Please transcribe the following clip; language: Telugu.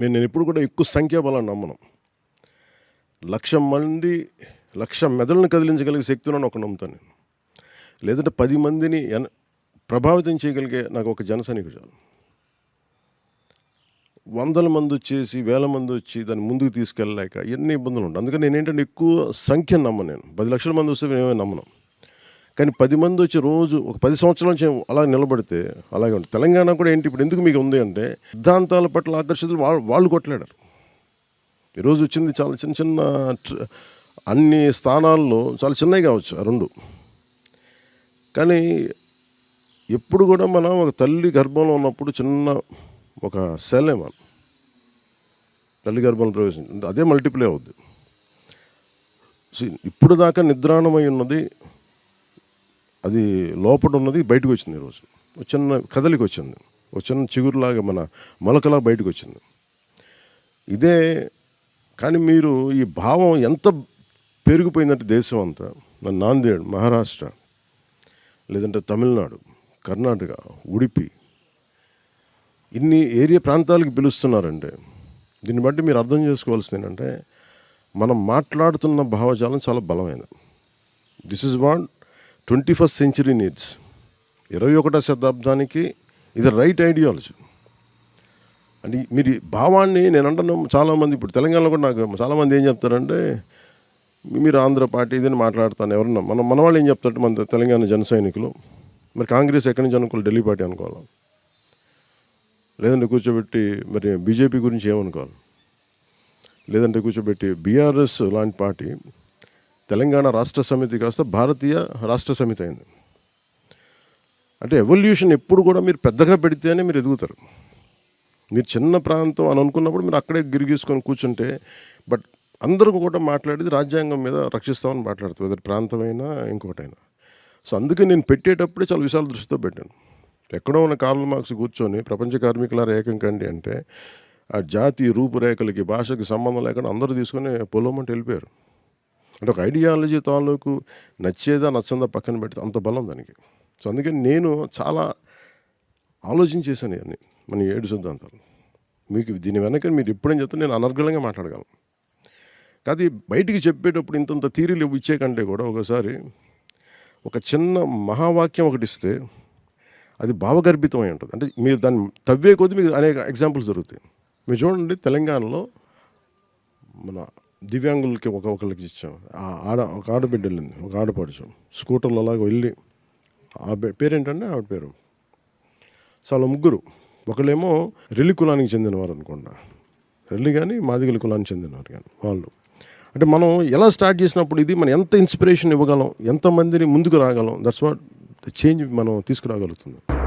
నేను నేను ఎప్పుడు కూడా ఎక్కువ సంఖ్యాబలం నమ్మను. లక్ష మంది లక్ష మెదళ్ళని కదిలించగలిగే శక్తులను ఒక నమ్ముతాను నేను. లేదంటే పది మందిని ఎన ప్రభావితం చేయగలిగే నాకు ఒక జనసైనికు చాలు. వందల మంది వచ్చేసి వేల మంది వచ్చి దాన్ని ముందుకు తీసుకెళ్ళలేక ఎన్ని ఇబ్బందులు ఉంటాయి అందుకని నేను ఏంటంటే ఎక్కువ సంఖ్యను నమ్మను నేను. పది లక్షల మంది వస్తే మేమే నమ్మను. కానీ పది మంది వచ్చి రోజు ఒక పది సంవత్సరాల నుంచి అలా నిలబడితే అలాగే ఉంటుంది. తెలంగాణ కూడా ఏంటి ఇప్పుడు ఎందుకు మీకు ఉంది అంటే సిద్ధాంతాల పట్ల ఆదర్శతలు వాళ్ళు వాళ్ళు కొట్టలేడారు ఈరోజు వచ్చింది చాలా చిన్న చిన్న అన్ని స్థానాల్లో చాలా చిన్నవి కావచ్చు ఆ రెండు. కానీ ఎప్పుడు కూడా మనం ఒక తల్లి గర్భంలో ఉన్నప్పుడు చిన్న ఒక సెలే మనం. తల్లి గర్భంలో ప్రవేశించింది అదే మల్టిప్లై అవుద్ది. ఇప్పుడు దాకా నిద్రాణమై ఉన్నది అది లోపల ఉన్నది బయటకు వచ్చింది ఈరోజు ఒక చిన్న కదలికి వచ్చింది ఒక చిన్న చిగురులాగా మన మొలకలా బయటకు వచ్చింది ఇదే కానీ మీరు ఈ భావం ఎంత పెరిగిపోయిందంటే దేశం అంతా. మన నాందేడ్ మహారాష్ట్ర లేదంటే తమిళనాడు కర్ణాటక ఉడిపి. ఇన్ని ఏరియా ప్రాంతాలకు పిలుస్తున్నారంటే దీన్ని బట్టి మీరు అర్థం చేసుకోవాల్సింది ఏంటంటే మనం మాట్లాడుతున్న భావజాలం చాలా బలమైనది. This is what twenty first century needs ఇరవై ఒకటో శతాబ్దానికి ఇది రైట్ ఐడియాలజీ అంటే మీరు భావాన్ని నేను అంటున్నా చాలామంది ఇప్పుడు తెలంగాణలో కూడా నాకు చాలామంది ఏం చెప్తారంటే మీరు ఆంధ్ర పార్టీ ఇదని మాట్లాడతాను ఎవరన్నా. మనం మన వాళ్ళు ఏం చెప్తారు మన తెలంగాణ జన సైనికులు మరి కాంగ్రెస్ ఎక్కడి నుంచి అనుకోవాలి? ఢిల్లీ పార్టీ అనుకోవాలి? లేదంటే కూర్చోబెట్టి మరి బీజేపీ గురించి ఏమనుకోవాలి? లేదంటే కూర్చోబెట్టి బీఆర్ఎస్ లాంటి పార్టీ తెలంగాణ రాష్ట్ర సమితి కాస్త భారతీయ రాష్ట్ర సమితి అయింది. అంటే ఎవల్యూషన్ ఎప్పుడు కూడా మీరు పెద్దగా పెడితేనే మీరు ఎదుగుతారు. మీరు చిన్న ప్రాంతం అని అనుకున్నప్పుడు మీరు అక్కడే గిరిగీసుకొని కూర్చుంటే బట్ అందరూ కూడా మాట్లాడేది రాజ్యాంగం మీద రక్షిస్తామని మాట్లాడుతారు. వెదర్ ప్రాంతమైనా ఇంకోటైనా. సో అందుకే నేను పెట్టేటప్పుడే చాలా విశాల దృష్టితో పెట్టాను. ఎక్కడో ఉన్న కార్ల మార్క్స్ కూర్చొని ప్రపంచ కార్మికులారా ఏకం కండి అంటే ఆ జాతి రూపురేఖలకి భాషకి సంబంధం లేకుండా అందరూ తీసుకొని పొలమంటే వెళ్ళిపోయారు. అంటే ఒక ఐడియాలజీ తాలూకు నచ్చేదా నచ్చందా పక్కన పెడితే అంత బలం దానికి. సో అందుకని నేను చాలా ఆలోచన ఇవన్నీ మన ఏడు సిద్ధాంతాలు. మీకు దీని వెనక మీరు ఎప్పుడేం చెప్తే నేను అనర్గళంగా మాట్లాడగలను. కాదు బయటికి చెప్పేటప్పుడు ఇంతంత థీరీలు ఇచ్చే కంటే కూడా ఒకసారి ఒక చిన్న మహావాక్యం ఒకటి ఇస్తే అది భావగర్భితం అయి ఉంటుంది. అంటే మీరు దాన్ని తవ్వే కొద్దీ మీకు అనేక ఎగ్జాంపుల్స్ దొరుకుతాయి. మీరు చూడండి తెలంగాణలో మన దివ్యాంగులకి ఒక ఒకరికి ఇచ్చాం. ఆ ఆడ ఒక ఆడబిడ్డ వెళ్ళింది ఒక ఆడపడుచు స్కూటర్లో అలాగ వెళ్ళి ఆ పేరేంటంటే ఆవిడ పేరు? చాలా ముగ్గురు. ఒకళ్ళేమో రెల్లి కులానికి చెందినవారు అనుకుంటా. రెల్లి కానీ మాదిగల కులానికి చెందినవారు కానీ వాళ్ళు. అంటే మనం ఎలా స్టార్ట్ చేసినప్పుడు ఇది మనం ఎంత ఇన్స్పిరేషన్ ఇవ్వగలం ఎంతమందిని ముందుకు రాగలం దట్స్ వాట్ చేంజ్ మనం తీసుకురాగలుగుతుంది